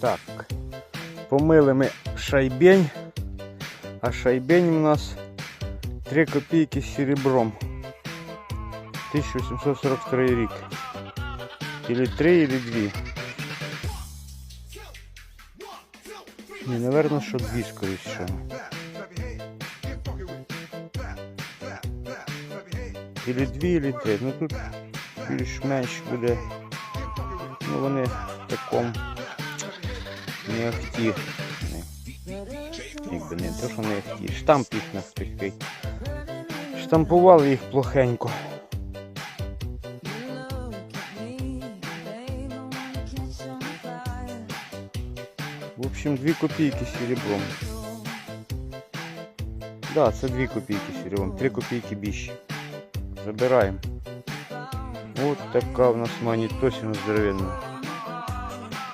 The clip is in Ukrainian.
Так. Помили ми шайбень. А шайбень у нас 3 копійки з серебром. 1843 рік. Или 3, или 2. Не, наверное, що 2, скоріше. всього. Или 2, или 3. Ну тут більш-менш буде. Ну вони в такому не ахті. Якби не то, що не ахті. Штамп їх на. Штампували їх плохенько. В общем, 2 копійки серебром. Да, це 2 копійки серебром, 3 копійки більше. Забираємо. От така в нас манітосина здоровенна.